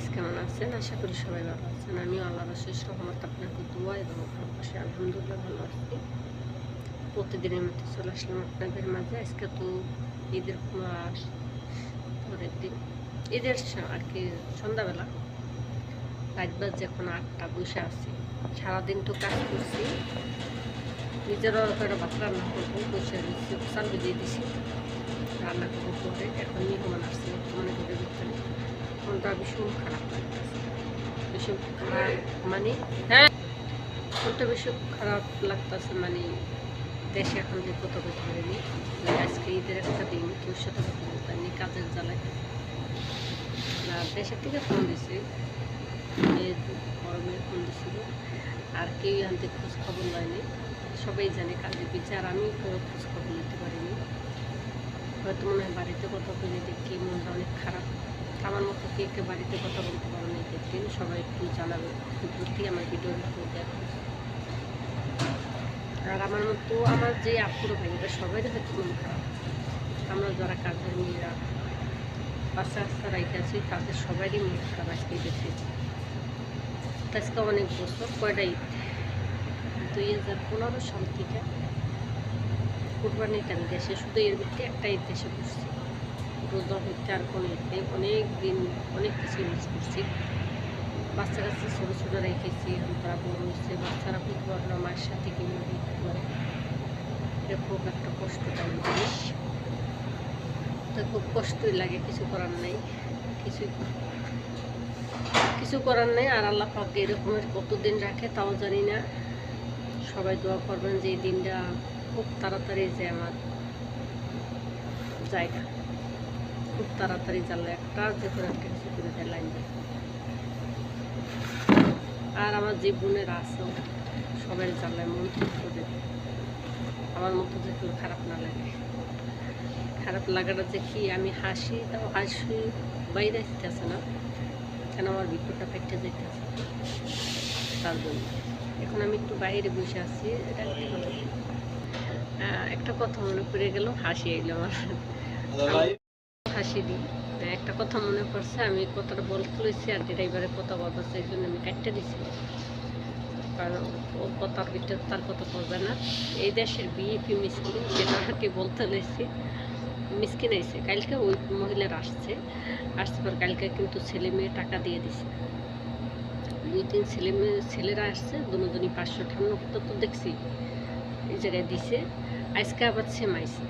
Guys কেমন আছেন? আশা করি সবাই ভালো আছেন। আমিও আল্লাহর শেষ রহমত আপনাকে দোয়া এবং ভালোবাসি আলহামদুলিল্লাহ ভালো আছি। প্রতিদিনের মতো চলে আসলাম আপনাদের মাঝে। আজকে তো ঈদের মাস পরের দিন ঈদের আর কি সন্ধ্যাবেলা। রাত বাজে এখন আটটা, বসে আছি। সারাদিন তো কাজ করছি। নিজেরও করে ভাত রান্না করব, বসে রয়েছি, চাল দিয়ে দিছি। রান্না করব পরে। এখন মেহমান আসছে মানে করে মনটা ভীষণ খারাপ লাগতেছে। ভীষণ খারাপ মানে হ্যাঁ। মনটা ভীষণ খারাপ লাগতেছে মানে দেশে এখন যে কত কথা হয়নি আজকে ঈদের একটা দিন কেউ সাথে কথা বলতে পারিনি কাজের জ্বালায়। না দেশের থেকে ফোন দিছে মেয়ে ফোন দিছিল আর কেউ আনতে খোঁজ খবর লয়নি। সবাই জানে কাজের আর আমি কোনো খোঁজ খবর নিতে পারিনি। হয়তো মনে হয় বাড়িতে কথা বলে দেখি মনটা অনেক খারাপ। আমার মতো কে কে বাড়িতে কথা বলতে পারো না দেখবেন সবাই একটু জানাবে সত্যি আমার ভিডিও দেখো আর আমার মতো আমার যে আপুরো ভাইরা সবাই হয়তো মন খারাপ। আমরা যারা কাজের মেয়েরা, বাচ্চা আস্তে রাইতে আছি, তাদের সবারই মন খারাপ আজকে দেখে আজকে অনেক বছর, কয়টা ঈদ? দুই হাজার পনেরো সাল থেকে কুরবানির টাইম দেশে, শুধু এর ভিত্তি একটা ঈদ দেশে করছি রোজা হইতে আর ঈদ অনেক দিন অনেক কিছু ইউজ করছি। বাচ্চা কাচ্চা ছোটো ছোটো রেখেছি, এখন তারা বড় হয়েছে, বাচ্চারা বুঝতে পারল না মায়ের সাথে কীভাবে ঈদ করে, এটা খুব একটা কষ্টদায়ক জিনিস। তো খুব কষ্টই লাগে, কিছু করার নেই কিছু কিছু করার নেই, আর আল্লাহ পাক এরকমের কতদিন রাখে তাও জানি না। সবাই দোয়া করবেন যে এই দিনটা খুব তাড়াতাড়ি যে আমার জায়গা। খুব তাড়াতাড়ি জানলে একটা যে কোনো একটা কিছু করে দেয় লাইন দেয়। আর আমার যে বোনের আছে সবাই জানলে মন ঠিক করে আমার মতো যে কেউ খারাপ না লাগে। খারাপ লাগাটা কি, আমি হাসি, তাও হাসি বাইরে আসতেছে না। কেন আমার বিপদটা ফেটে যেতেছে তার জন্য। এখন আমি একটু বাইরে বসে আছি, এটা একটা কথা। মনে পড়ে গেল, হাসি এলো আমার। হাসি দিই। একটা কথা মনে পড়ছে, আমি কথাটা বলতে লইছি আর ড্রাইভারের কথা বলতেছে এই জন্য আমি কাটতে দিছি। কারণ ওর কথার ভিতরে তার কথা বলবে না। এই দেশের বিএপি মিসকিন সেটা আর কি বলতে লইছি, মিসকিন আইছে। কালকে ওই মহিলার আসছে। আসছে পর কালকে কিন্তু ছেলে মেয়ে টাকা দিয়ে দিছে। দুই তিন ছেলে মেয়ে, ছেলেরা আসছে, দুজনই পাঁচশো ঠান্না তো দেখছি। এই জায়গায় দিছে। আজকে আবার সেম আইছে।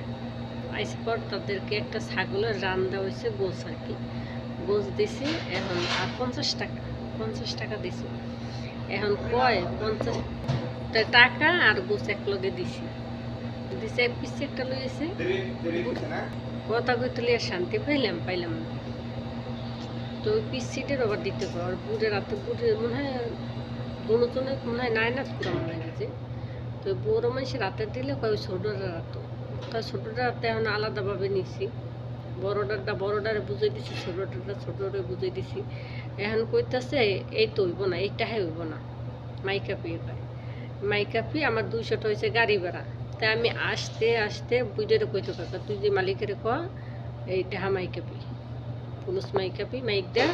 আইসে পর তাদেরকে একটা ছাগলের রান দেওয়া হয়েছে গোছ আর কি। গোছ দিছে, এখন আর পঞ্চাশ টাকা পঞ্চাশ টাকা দিছে। এখন কয়, পঞ্চাশ টাকা আর গোছ এক লগে দিছি। দিছে এক পিসে একটা লইছে। কথা কইতে লিয়ে শান্তি পাইলাম পাইলাম না। তো ওই পিস সিটের আবার দিতে পারো আর রাতে বুড়ে মনে হয় দুজনে মনে হয় নাই না পুরা মনে গেছে তো বড় মানুষ রাতে দিলে কয় ছোটরা রাত। তা ছোটটা রাতে এখন আলাদাভাবে নিছি। বড়টারটা, বড়টারে বুঝাই দিছি, ছোটটারটা ছোটরে বুঝাই দিছি। এখন কইতাছে, এই তো হইব না, এইটা হইব না। মাইকা পিয়ে পায় মাইকা পি আমার দুইশোটা হয়েছে গাড়ি ভাড়া। তাই আমি আসতে আসতে বুঝে কইতে পারব তুই যে মালিকের ক, এইটা হা মাইকা পি পুলিশ মাইকা পি মাইক দে,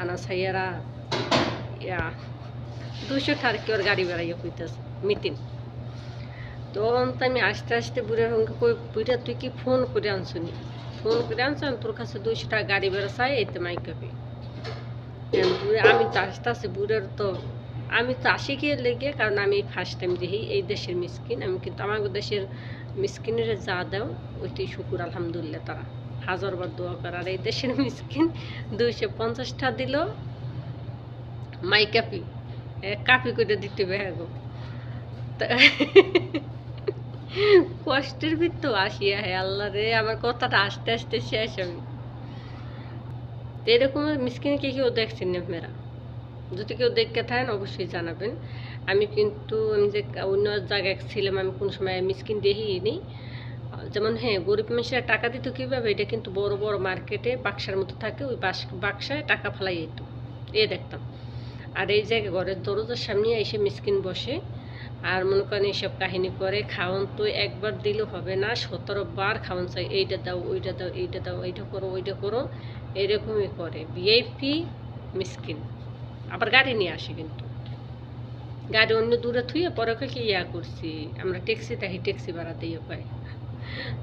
আনা সাইয়ারা ইয়া, দুইশো টাকা ওর গাড়ি ভাড়া ইয়ে কইতেছে, মিতিন। তখন তো আমি আস্তে আস্তে বুড়ার সঙ্গে কই বুড়া তুই কি ফোন করে আনছনি? ফোন করে আনছেন তোর কাছে দুইশো টাকা গাড়ি ভাড়া চাই এতে মাইকা পি বুড়া, আমি তো আস্তে আস্তে বুড়ার তো, আমি তো আসি গিয়ে লেগে, কারণ আমি ফার্স্ট টাইম দেখি, এই দেশের মিসকিন, আমি কিন্তু আমার দেশের মিসকিনের যা দাও, ওইটাই শুকুর, আলহামদুলিল্লাহ তারা। হাজারবার দোয়া করে, আর এই দেশের মিসকিন দুইশো পঞ্চাশটা দিল মাই কাপি কাপি করে দিতে বেহাগো কষ্টের ভিতর আসিয়া হে আল্লাহ রে, আমার কথাটা আস্তে আস্তে শেষ আমি তো এরকম মিসকিনকে কেউ দেখছেন আপনারা? যদি কেউ দেখতে থাকেন, অবশ্যই জানাবেন। আমি কিন্তু, আমি যে অন্য জায়গায় ছিলাম, আমি কোন সময় মিসকিন দেখিনি যেমন হ্যাঁ গরিব মানুষেরা টাকা দিত কীভাবে? এটা কিন্তু বড় বড় মার্কেটে বাক্সার মতো থাকে, ওই বাক্সায় টাকা ফেলাই যেত এ দেখতাম। আর এই জায়গায় ঘরের দরজার সামনে এসে মিসকিন বসে আর মনে করেন এইসব কাহিনী করে খাওয়ান তো একবার দিলেও হবে না, সতেরো বার খাওয়ান চাই, এইটা দাও, ওইটা দাও, এইটা দাও, এইটা করো, ওইটা করো, এরকমই করে। ভিআইপি মিসকিন। আবার গাড়ি নিয়ে আসে কিন্তু। গাড়ি অন্য দূরে থুয়ে পরে কি ইয়া করছি, আমরা ট্যাক্সি তাই ট্যাক্সি ভাড়া দিয়ে পাই।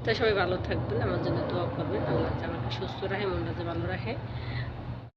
তো সবাই ভালো থাকবেন, আমার জন্য দোয়া করবেন, আল্লাহ আমাকে সুস্থ রাখে, মনটা ভালো রাখে।